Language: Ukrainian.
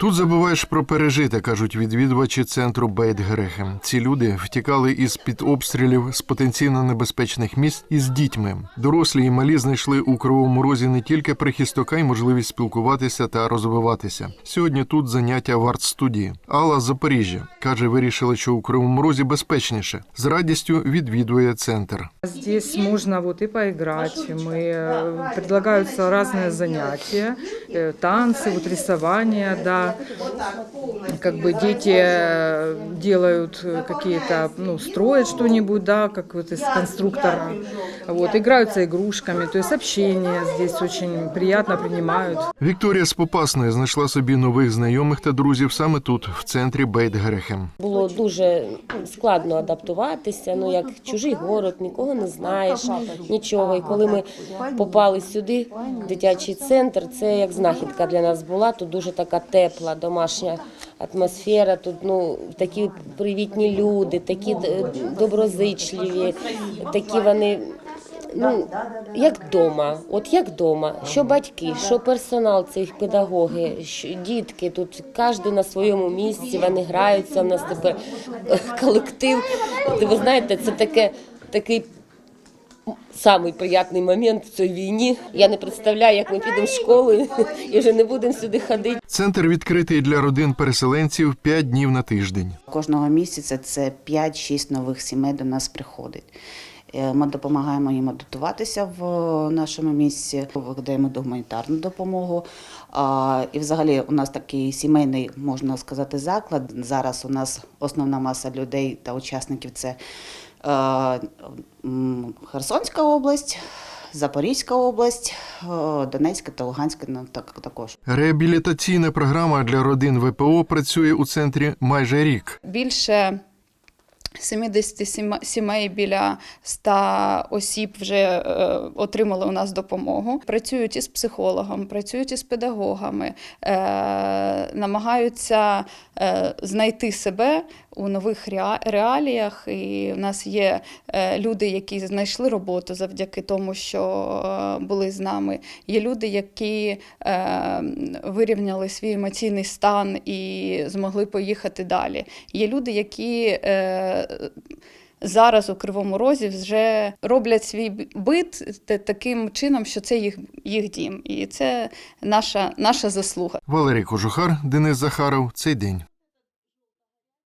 Тут забуваєш про пережите, кажуть відвідувачі центру Бейтгерехем. Ці люди втікали із під обстрілів з потенційно небезпечних місць із дітьми. Дорослі і малі знайшли у кривому розі не тільки прихистка й можливість спілкуватися та розвиватися. Сьогодні тут заняття в арт-студії. Алла з Запоріжжя каже, вирішила, що у кривому розі безпечніше. З радістю відвідує центр. Здесь можно вот и поиграть. Мы э, предлагаются разные занятия, э, танцы, вот рисование, да. Как бы дети э, делают э, какие-то, ну, строят что-нибудь, да, как вот из конструктора. Вот, играются игрушками, то есть общение здесь очень приятно принимают. Вікторія з Попасної знайшла собі нових знайомих та друзів саме тут, в центрі Бейтгерехем. Було дуже складно адаптуватися. Ну як чужий город, нікого не знаєш, нічого. І коли ми попали сюди, в дитячий центр, це як знахідка для нас була. Тут дуже така тепла, домашня атмосфера. Тут ну такі привітні люди, такі доброзичливі, такі вони. Ну, як вдома, от як вдома, що батьки, що персонал, це їх педагоги, що дітки тут кожен на своєму місці, вони граються. У нас тепер е, колектив. Ви знаєте, це таке такий. Самий приятний момент в цій війні. Я не представляю, як ми підемо з школи і вже не будемо сюди ходити. Центр відкритий для родин переселенців 5 днів на тиждень. Кожного місяця це 5-6 нових сімей до нас приходить. Е, Ми допомагаємо їм адаптуватися в нашому місці, викидаємо гуманітарну допомогу. І взагалі у нас такий сімейний, можна сказати, заклад. Зараз у нас основна маса людей та учасників це е, Херсонська область, Запорізька область, е, Донецька та Луганська ну, так- також. Реабілітаційна програма для родин ВПО працює у центрі майже рік. більше 70 сімей біля 100 осіб вже е, отримали у нас допомогу. Працюють із психологом, працюють із педагогами, е, намагаються е, знайти себе у нових реа- реаліях. І в нас є е, люди, які знайшли роботу завдяки тому, що е, були з нами. Є люди, які е, вирівняли свій емоційний стан і змогли поїхати далі. Є люди, які зараз у Кривому Розі вже роблять свій бит таким чином, що це їх, їх дім. І це наша, наша заслуга. Валерій Кожухар, Денис Захаров. Цей день.